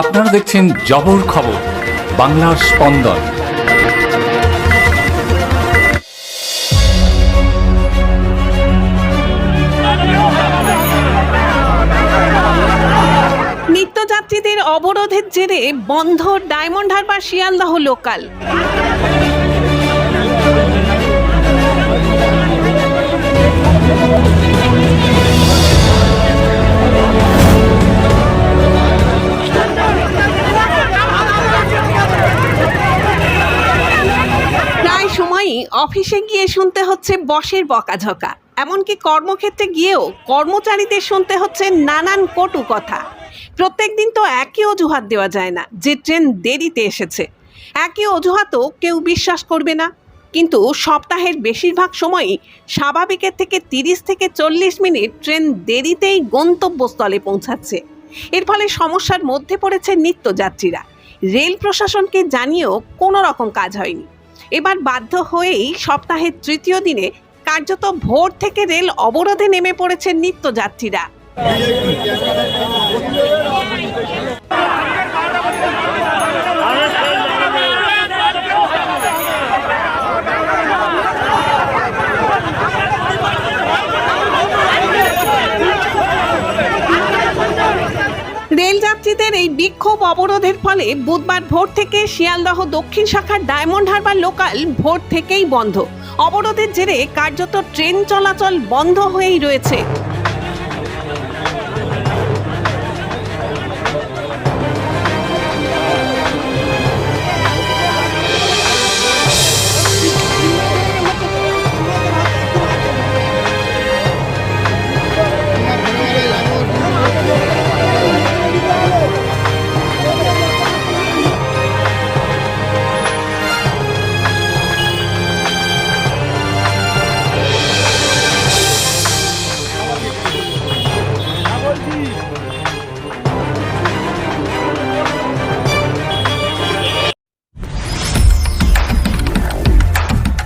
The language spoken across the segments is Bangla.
আপনারা দেখছেন জবর খবর বাংলার স্পন্দন। নিত্যযাত্রীদের অবরোধের জেরে বন্ধ ডায়মন্ড হারবার শিয়ালদহ লোকাল। প্রায় অফিসে গিয়ে শুনতে হচ্ছে বসের বকাঝকা। এমনকি কর্মক্ষেত্রে গিয়েও কর্মচারীদের শুনতে হচ্ছে নানান কটু কথা। প্রত্যেক দিন তো একই অজুহাত দেওয়া যায় না, যে ট্রেন দেরিতে এসেছে। একই অজুহাতও কেউ বিশ্বাস করবে না। কিন্তু সপ্তাহের বেশিরভাগ সময়ই স্বাভাবিকের থেকে তিরিশ থেকে চল্লিশ মিনিট ট্রেন দেরিতেই গন্তব্যস্থলে পৌঁছাচ্ছে। এর ফলে সমস্যার মধ্যে পড়েছে নিত্যযাত্রীরা। রেল প্রশাসনকে জানিয়েও কোনো রকম কাজ হয়নি। এবার বাধ্য হয়েই সপ্তাহের তৃতীয় দিনে কার্যত ভোর থেকে রেল অবরোধে নেমে পড়েছেন নিত্যযাত্রীরা। রেল যাত্রীদের এই বিক্ষোভ অবরোধের ফলে বুধবার ভোর থেকে শিয়ালদহ দক্ষিণ শাখার ডায়মন্ড হারবার লোকাল ভোর থেকেই বন্ধ। অবরোধের জেরে কার্যত ট্রেন চলাচল বন্ধ হয়েই রয়েছে।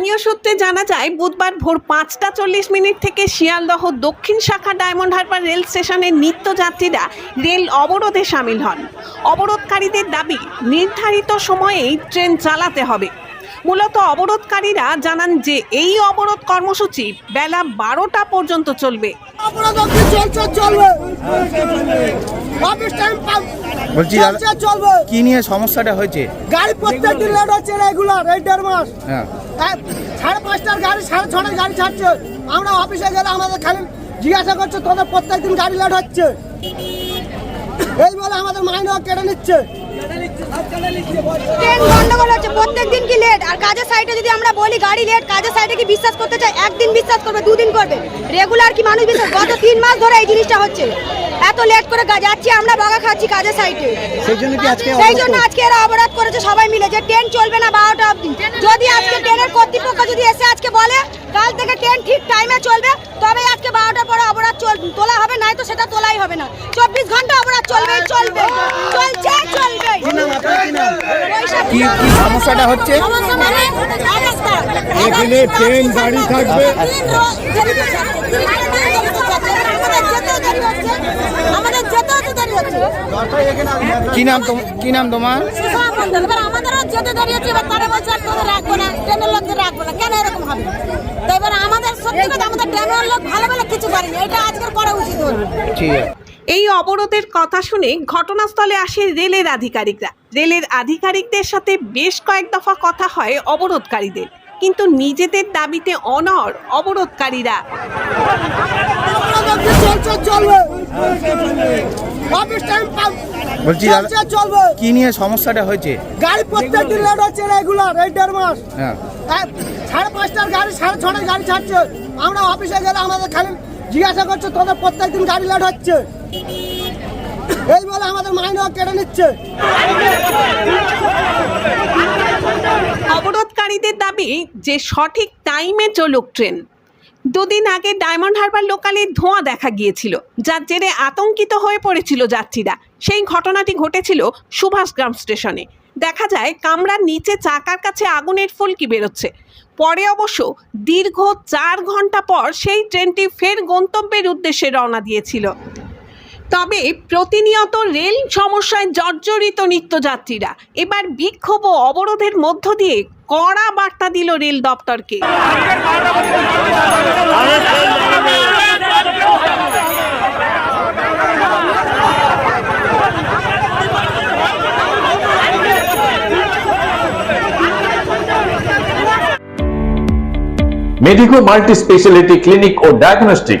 স্থানীয় সূত্রে জানা যায় বুধবার ভোর পাঁচটা চল্লিশ মিনিট থেকে শিয়ালদহ দক্ষিণ শাখা ডায়মন্ড হারবার রেল স্টেশনের নিত্যযাত্রীরা রেল অবরোধে সামিল হন। অবরোধকারীদের দাবি নির্ধারিত সময়েই ট্রেন চালাতে হবে। মূলত অবরোধকারীরা জানান যে এই অবরোধ কর্মসূচি বেলা বারোটা পর্যন্ত চলবে। বলছি কি নিয়ে সমস্যাটা হয়েছে? গাড়ি প্রত্যেক দিন লেট হচ্ছে রেগুলার এই দেড় মাস। হ্যাঁ। সাড়ে পাঁচটার গাড়ি, সাড়ে ছটার গাড়ি ছাড়ছে। আমরা অফিসে গেলে আমাদের খালি জিজ্ঞাসা করছে, তোদের প্রত্যেক দিন গাড়ি লেট হচ্ছে? এই বলে আমাদের মাইনে কেটে নিচ্ছে। হচ্ছে, প্রত্যেক দিন কি লেট আর কাজের সাইডে যদি আমরা বলি গাড়ি লেট কাজের সাইডে কি বিশ্বাস করতে চাই একদিন বিশ্বাস করবে, দুদিন করবে। রেগুলার কি মানুষ বিশ্বাস? গত তিন মাস ধরে এই জিনিসটা হচ্ছে। এত লেট করে যাচ্ছি আমরা বাগা খাচ্ছি কাজের সাইডে সেই জন্য কি আজকে সেই জন্য আজকে এরা অবরোধ করেছে সবাই মিলে যে ট্রেন চলবে না বারোটা অবধি যদি আজকে ট্রেনের কর্তৃপক্ষ যদি এসে আজকে বলে কাল থেকে ট্রেন ঠিক টাইমে চলবে তবে আজকে বারোটার পরে অবরোধ চল তোলা হবে নাই তো সেটা তোলাই হবে না চব্বিশ ঘণ্টা অবরোধ চলবে চলবে চলছে চলবে কি কি সমস্যাটা হচ্ছে এখানে ট্রেন গাড়ি থাকবে আমাদের যেতে হচ্ছে দেরি হচ্ছে কি নাম কি নাম তোমার? এবার আমাদেরও যেতে দেরি হচ্ছে এবার তারা বলছে আর তোদের রাখব না। ট্রেনের লোকদের রাখব না। কেন এরকম হবে? তো এবার আমাদের সত্যি কথা আমাদের ট্রেনের লোক ভালো ভালো কিছু করেনি এটা আজকের করা উচিত হলো। ঠিক আছে। এই অবরোধের কথা শুনে ঘটনাস্থলে আসে রেলের আধিকারিকরা। রেলের আধিকারিকদের সাথে বেশ কয়েক দফা কথা হয় অবরোধকারীদের। কিন্তু নিজেদের দাবিতে অনর অবরোধকারীরা। বলছি কি নিয়ে সমস্যাটা হয়েছে? গাড়ি প্রত্যেক দিন লেট হচ্ছে রেগুলার এই দেড় মাস। হ্যাঁ। সাড়ে পাঁচটার গাড়ি সাড়ে ছটায় গাড়ি ছাড়ছে। আমরা অফিসে গেলে আমাদের খালি জিজ্ঞাসা করছে তোদের প্রত্যেক দিন গাড়ি লেট হচ্ছে? এই বলে আমাদের মাইনে কেটে নিচ্ছে। অবরোধকারীদের দাবি যে সঠিক টাইমে চলুক ট্রেন। দুদিন আগে ডায়মন্ড হারবার লোকালে ধোঁয়া দেখা গিয়েছিল, যার জেরে আতঙ্কিত হয়ে পড়েছিল যাত্রীরা। সেই ঘটনাটি ঘটেছিল সুভাষগ্রাম স্টেশনে। দেখা যায়, কামরার নিচে চাকার কাছে আগুনের ফুলকি বেরোচ্ছে। পরে অবশ্য দীর্ঘ চার ঘণ্টা পর সেই ট্রেনটি ফের গন্তব্যের উদ্দেশ্যে রওনা দিয়েছিল। তবে প্রতিনিয়ত রেল সমস্যায় জর্জরিত নিত্যযাত্রীরা। এবার বিক্ষোভ ও অবরোধের মধ্য দিয়ে কড়া বার্তা দিল রেল দপ্তরকে। মেডিকো মাল্টি স্পেশালিটি ক্লিনিক ও ডায়াগনস্টিক